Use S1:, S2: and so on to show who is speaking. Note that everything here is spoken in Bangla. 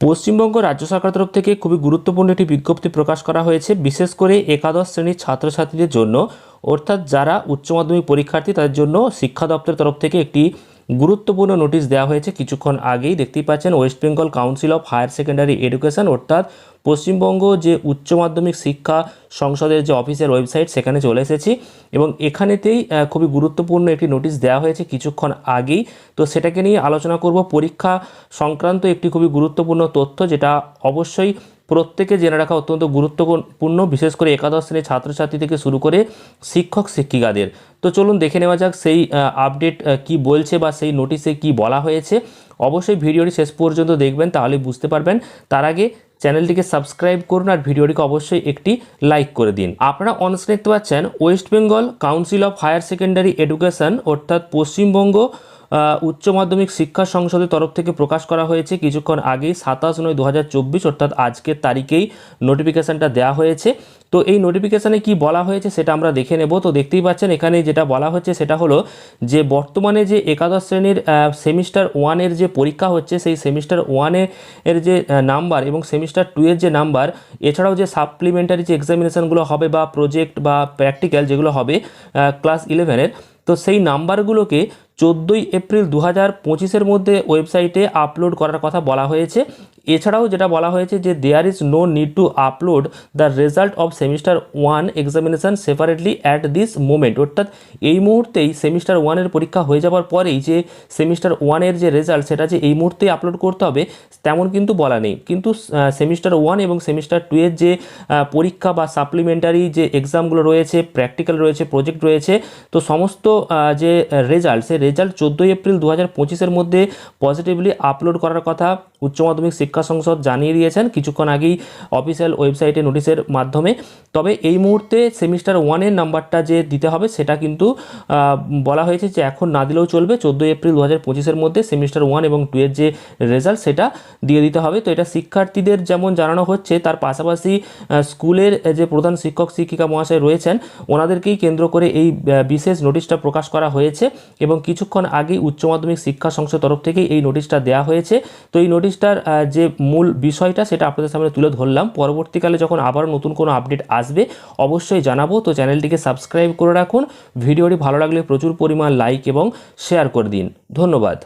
S1: পশ্চিমবঙ্গ রাজ্য সরকার তরফ থেকে খুবই গুরুত্বপূর্ণ একটি বিজ্ঞপ্তি প্রকাশ করা হয়েছে, বিশেষ করে একাদশ শ্রেণির ছাত্রছাত্রীদের জন্য। অর্থাৎ যারা উচ্চ মাধ্যমিক পরীক্ষার্থী, তাদের জন্য শিক্ষা দপ্তরের তরফ থেকে একটি গুরুত্বপূর্ণ নোটিশ দেওয়া হয়েছে। কিছুক্ষণ আগেই দেখতেই পাচ্ছেন West Bengal Council of Higher Secondary Education অর্থাৎ পশ্চিমবঙ্গ যে উচ্চ মাধ্যমিক শিক্ষা সংসদের যে অফিসের ওয়েবসাইট, সেখানে চলে এসেছি এবং এখানেতেই খুবই গুরুত্বপূর্ণ একটি নোটিশ দেওয়া হয়েছে কিছুক্ষণ আগেই। তো সেটাকে নিয়ে আলোচনা করব। পরীক্ষা সংক্রান্ত একটি খুবই গুরুত্বপূর্ণ তথ্য, যেটা অবশ্যই প্রত্যেকে জেনে রাখা অত্যন্ত গুরুত্বপূর্ণ বিশেষ করে একাদশ শ্রেণির ছাত্রছাত্রী থেকে শুরু করে শিক্ষক শিক্ষিকাদের। তো চলুন দেখে নেওয়া যাক সেই আপডেট কি বলছে বা সেই নোটিশে কি বলা হয়েছে। অবশ্যই ভিডিওটি শেষ পর্যন্ত দেখবেন, তাহলে বুঝতে পারবেন। তার আগে চ্যানেলটিকে সাবস্ক্রাইব করুন আর ভিডিওটিকে অবশ্যই একটি লাইক করে দিন। আপনারা অনস্ক্রিন দেখতে পাচ্ছেন West Bengal Council of Higher Secondary Education অর্থাৎ পশ্চিমবঙ্গ উচ্চ মাধ্যমিক শিক্ষা সংসদের তরফ থেকে প্রকাশ করা হয়েছে। কিছুক্ষণ আগেই সাতাশ নয় দু অর্থাৎ আজকের তারিখেই নোটিফিকেশানটা দেওয়া হয়েছে। তো এই নোটিফিকেশানে কি বলা হয়েছে সেটা আমরা দেখে নেব। তো দেখতেই পাচ্ছেন, এখানে যেটা বলা হচ্ছে সেটা হলো যে বর্তমানে যে একাদশ শ্রেণির সেমিস্টার ওয়ানের যে পরীক্ষা হচ্ছে, সেই সেমিস্টার ওয়ানের এর যে নাম্বার এবং সেমিস্টার টু এর যে নাম্বার এছাড়াও যে সাপ্লিমেন্টারি যে এক্সামিনেশনগুলো হবে বা প্রজেক্ট বা প্র্যাকটিক্যাল যেগুলো হবে ক্লাস ইলেভেনের তো সেই নাম্বারগুলোকে চোদ্দোই এপ্রিল দু হাজার পঁচিশের মধ্যে ওয়েবসাইটে আপলোড করার কথা বলা হয়েছে। এছাড়াও যেটা বলা হয়েছে যে there is no need to upload the result of semester one examination separately at this moment অর্থাৎ এই মুহূর্তেই সেমিস্টার ওয়ানের পরীক্ষা হয়ে যাওয়ার পরেই যে সেমিস্টার ওয়ানের যে রেজাল্ট সেটা যে এই মুহূর্তেই আপলোড করতে হবে, তেমন কিন্তু বলা নেই। কিন্তু সেমিস্টার ওয়ান এবং সেমিস্টার টু এর যে পরীক্ষা বা সাপ্লিমেন্টারি যে এক্সামগুলো রয়েছে প্র্যাকটিক্যাল রয়েছে প্রজেক্ট রয়েছে, তো সমস্ত যে রেজাল্ট সেই রেজাল্ট চোদ্দোই এপ্রিল দু হাজার পঁচিশের মধ্যে পজিটিভলি আপলোড করার কথা উচ্চ মাধ্যমিক শিক্ষা সংসদ জানিয়ে দিয়েছেন। কিছুক্ষণ আগেই অফিসিয়াল ওয়েবসাইটে নোটিশের মাধ্যমে। তবে এই মুহূর্তে সেমিস্টার ওয়ানের নাম্বারটা যে দিতে হবে, সেটা কিন্তু বলা হয়েছে যে এখন না দিলেও চলবে। চোদ্দোই এপ্রিল দু হাজার পঁচিশের মধ্যে সেমিস্টার ওয়ান এবং টু এর যে রেজাল্ট সেটা দিয়ে দিতে হবে। তো এটা শিক্ষার্থীদের যেমন জানানো হচ্ছে, তার পাশাপাশি স্কুলের যে প্রধান শিক্ষক, শিক্ষিকা মহাশয় রয়েছেন, ওনাদেরকেই কেন্দ্র করে এই বিশেষ নোটিশটা প্রকাশ করা হয়েছে এবং কিছুক্ষণ আগেই উচ্চ মাধ্যমিক শিক্ষা সংস্থার তরফ থেকে এই নোটিশটা দেওয়া হয়েছে। তো এই নোটিশটার যে মূল বিষয়টা সেটা আপনাদের সামনে তুলে ধরলাম। পরবর্তীকালে যখন আবার নতুন কোনো আপডেট আসবে, অবশ্যই জানাব। তো চ্যানেলটিকে সাবস্ক্রাইব করে রাখুন। ভিডিওটি ভালো লাগলে প্রচুর পরিমাণ লাইক এবং শেয়ার করে দিন। ধন্যবাদ।